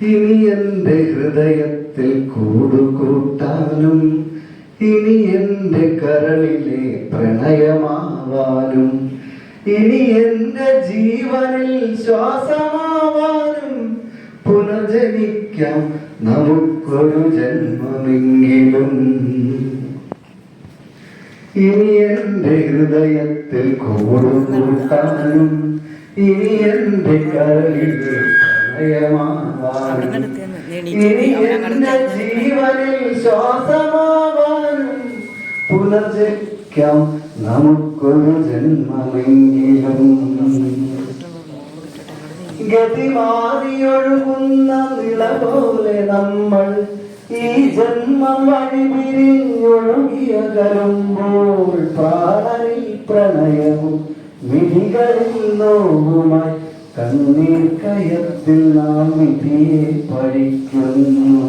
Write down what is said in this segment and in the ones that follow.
ഇനി എന്റെ ഹൃദയത്തിൽ കൂടുകൂട്ടാനും ഇനി എന്റെ കരളിലെ പ്രണയമാവാനും ഇനി എന്റെ ജീവനിൽ ശ്വാസമാവാനും പുനർജനിക്കാം നമുക്കൊരു ജന്മമെങ്കിലും. ഇനി എന്റെ ഹൃദയത്തിൽ കൂടുകൂട്ടാനും ഇനി എന്റെ കരളിലെ ജീവനിൽ ശ്വാസമാവാനും പുനർജനിക്കാം. നമുക്കൊരു ജന്മമെങ്കിലും ഗതി മാറിയൊഴുകുന്ന നില പോലെ നമ്മൾ ഈ ജന്മം വഴി പിരിഞ്ഞൊഴുകിയ കരുമ്പോൾ പ്രാണനിൽ പ്രണയവും വിധികളിൽ നോവുമായി കണ്ണീർ കയത്തിൽ നാം വിധിയെ പഴിക്കുന്നു.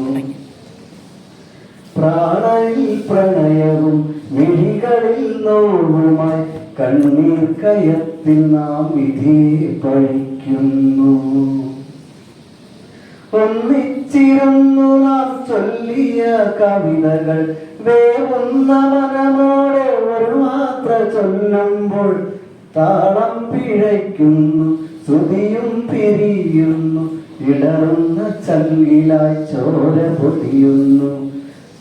പ്രാണനിൽ പ്രണയവും വിഴികളിൽ നോവുമായി കണ്ണീർ കയത്തിൽ നാം വിധിയെ പഴിക്കുന്നു. ഒന്നിച്ചിരുന്നു നാം ചൊല്ലിയ കവിതകൾ വേവുന്ന മനമോടെ ഒരു മാത്ര ചൊല്ലുമ്പോൾ താളം പിഴയ്ക്കുന്നു. ശ്രുതിയും പിരിയുന്നു. ഇടറുന്ന ചങ്കിലായി ചോര പൊതിയുന്നു.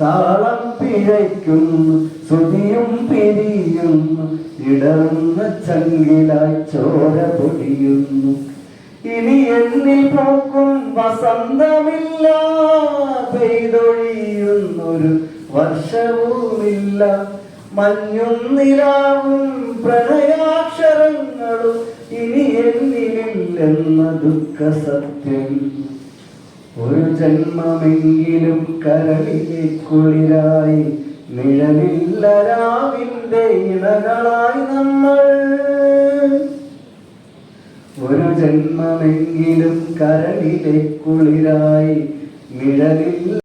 താളം പിഴയ്ക്കുന്നു. ശ്രുതിയും പിരിയുന്നു. ഇടറുന്ന ചങ്കിലായി ചോര പൊടിയുന്നു ഇനി എന്നിൽ പോക്കും വസന്തമില്ല. പെയ്തൊഴിയുന്നൊരു വർഷവുമില്ല. മഞ്ഞും നിലാവും പ്രണയാക്ഷരങ്ങളും ഇനി എന്നിലില്ലെന്ന ദുഃഖ സത്യം ഒരു ജന്മമെങ്കിലും കരളിലെ കുളിരായി നിഴലില്ല രാവിന്റെ ഇണകളായി നമ്മൾ. ഒരു ജന്മമെങ്കിലും കരളിലെ കുളിരായി നിഴലിൽ